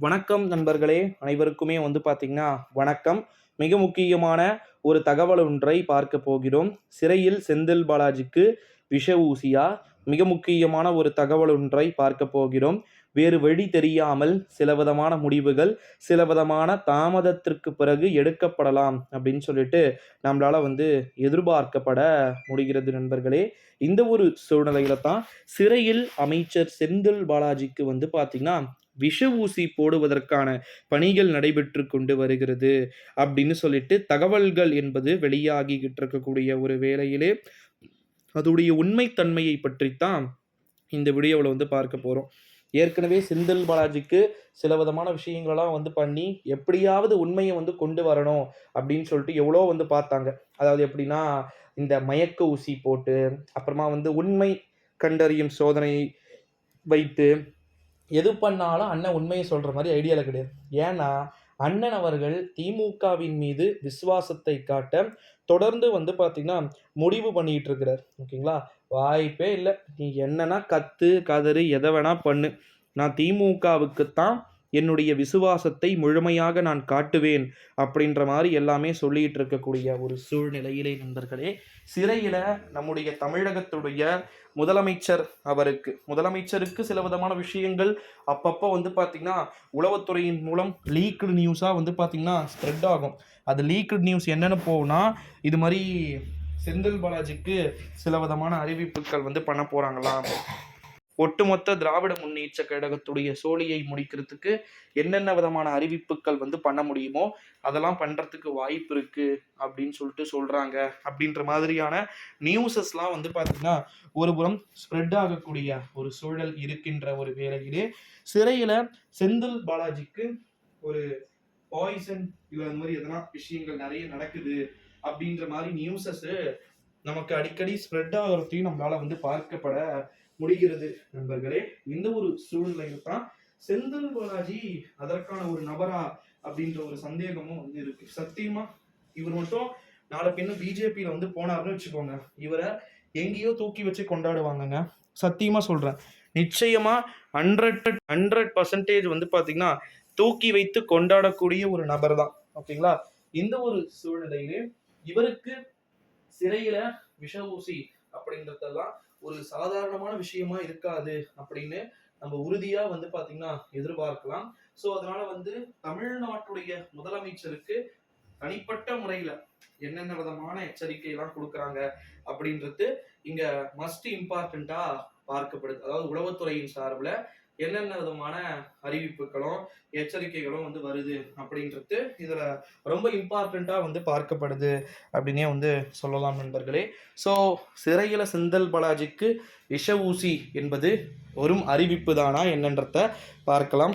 வணக்கம் நண்பர்களே அனைவருக்குமே வந்து பார்த்தீங்கன்னா வணக்கம். மிக முக்கியமான ஒரு தகவல் ஒன்றை பார்க்க போகிறோம். சிறையில் செந்தில் பாலாஜிக்கு விஷ ஊசியா? மிக முக்கியமான ஒரு தகவல் ஒன்றை பார்க்க போகிறோம். வேறு வழி தெரியாமல் சில விதமான முடிவுகள் சில விதமான தாமதத்திற்கு பிறகு எடுக்கப்படலாம் அப்படின்னு சொல்லிட்டு நம்மளால் வந்து எதிர்பார்க்கப்பட முடிகிறது நண்பர்களே. இந்த ஒரு சூழ்நிலையில தான் சிறையில் அமைச்சர் செந்தில் பாலாஜிக்கு வந்து பார்த்திங்கன்னா விஷ ஊசி போடுவதற்கான பணிகள் நடைபெற்று கொண்டு வருகிறது அப்படின்னு சொல்லிட்டு தகவல்கள் என்பது வெளியாகிக்கிட்டு இருக்கக்கூடிய ஒரு வேளையிலே அதோடைய உண்மைத்தன்மையை பற்றித்தான் இந்த வீடியோவில் வந்து பார்க்க போகிறோம் ஏற்கனவே செந்தில் பாலாஜிக்கு சில விதமான விஷயங்களெல்லாம் வந்து பண்ணி எப்படியாவது உண்மையை வந்து கொண்டு வரணும் அப்படின்னு சொல்லிட்டு எவ்வளோ வந்து பார்த்தாங்க. அதாவது எப்படின்னா இந்த மயக்க ஊசி போட்டு அப்புறமா வந்து உண்மை கண்டறியும் சோதனை வைத்து எது பண்ணாலும் அண்ணன் உண்மையை சொல்கிற மாதிரி ஐடியாவில் கிடையாது. ஏன்னா அண்ணன் அவர்கள் திமுகவின் மீது விசுவாசத்தை காட்ட தொடர்ந்து வந்து பார்த்திங்கன்னா முடிவு பண்ணிகிட்டு இருக்கிறார். ஓகேங்களா வாய்ப்பே இல்லை. நீ என்னன்னா கத்து கதறு எதை வேணால் பண்ணு. நான் திமுகவுக்குத்தான் என்னுடைய விசுவாசத்தை முழுமையாக நான் காட்டுவேன் அப்படின்ற மாதிரி எல்லாமே சொல்லிட்டு இருக்கக்கூடிய ஒரு சூழ்நிலையிலே நண்பர்களே சிறையில் நம்முடைய தமிழகத்துடைய முதலமைச்சர் அவருக்கு முதலமைச்சருக்கு சில விதமான விஷயங்கள் அப்பப்போ வந்து பார்த்திங்கன்னா உளவுத்துறையின் மூலம் லீக்டு நியூஸாக வந்து பார்த்திங்கன்னா ஸ்ப்ரெட் ஆகும். அது லீக்டு நியூஸ் என்னென்னு போனால் இது மாதிரி செந்தில் பாலாஜிக்கு சில விதமான அறிவிப்புகள் வந்து பண்ண போகிறாங்களா ஒட்டுமொத்த திராவிட முன்னேற்ற கழகத்துடைய சோழியை முடிக்கிறதுக்கு என்னென்ன விதமான அறிவிப்புகள் வந்து பண்ண முடியுமோ அதெல்லாம் பண்ணுறதுக்கு வாய்ப்பு இருக்குது அப்படின்னு சொல்லிட்டு சொல்கிறாங்க அப்படின்ற மாதிரியான நியூஸஸ்லாம் வந்து பார்த்திங்கன்னா ஒரு புறம் ஸ்ப்ரெட் ஆகக்கூடிய ஒரு சூழல் இருக்கின்ற ஒரு வேலையிலே சிறையில் செந்தில் பாலாஜிக்கு ஒரு பாய்சன் இல்லை அந்த மாதிரி எதனா விஷயங்கள் நிறைய நடக்குது அப்படின்ற மாதிரி நியூஸஸ் நமக்கு அடிக்கடி ஸ்ப்ரெட் ஆகிறதையும் நம்மளால வந்து பார்க்கப்பட முடிகிறது நண்பர்களே. இந்த ஒரு சூழ்நிலையில் தான் செந்தில் பாலாஜி அதற்கான ஒரு நபரா அப்படின்ற ஒரு சந்தேகமும் வந்து இருக்கு. சத்தியமா? இவர் மட்டும் நாளை பின்ன பிஜேபியில வந்து போனாருன்னு வச்சுக்கோங்க. இவரை எங்கேயோ தூக்கி வச்சு கொண்டாடுவாங்கங்க. சத்தியமா சொல்றேன். நிச்சயமா ஹண்ட்ரட் ஹண்ட்ரட் பர்சன்டேஜ் வந்து பாத்தீங்கன்னா தூக்கி வைத்து கொண்டாடக்கூடிய ஒரு நபர் தான் ஓகேங்களா? இந்த ஒரு சூழ்நிலையிலே இவருக்கு சிறையில விஷ ஊசி அப்படின்றதெல்லாம் ஒரு சாதாரணமான விஷயமா இருக்காது அப்படின்னு நம்ம உறுதியா வந்து பாத்தீங்கன்னா எதிர்பார்க்கலாம். சோ அதனால வந்து தமிழ்நாட்டுடைய முதலமைச்சருக்கு தனிப்பட்ட முறையில என்னென்ன விதமான எச்சரிக்கை எல்லாம் கொடுக்குறாங்க அப்படின்றது இங்க மஸ்ட் இம்பார்ட்டண்டா பார்க்கப்படுது. அதாவது உளவுத்துறையின் சார்பில் என்னென்ன விதமான அறிவிப்புகளும் எச்சரிக்கைகளும் வந்து வருது அப்படின்றது இதில் ரொம்ப இம்பார்ட்டண்ட்டாக வந்து பார்க்கப்படுது அப்படின்னே வந்து சொல்லலாம் நண்பர்களே. ஸோ சிறையில் செந்தல் பாலாஜிக்கு விஷ ஊசி என்பது வெறும் அறிவிப்பு தானா என்னன்றத பார்க்கலாம்.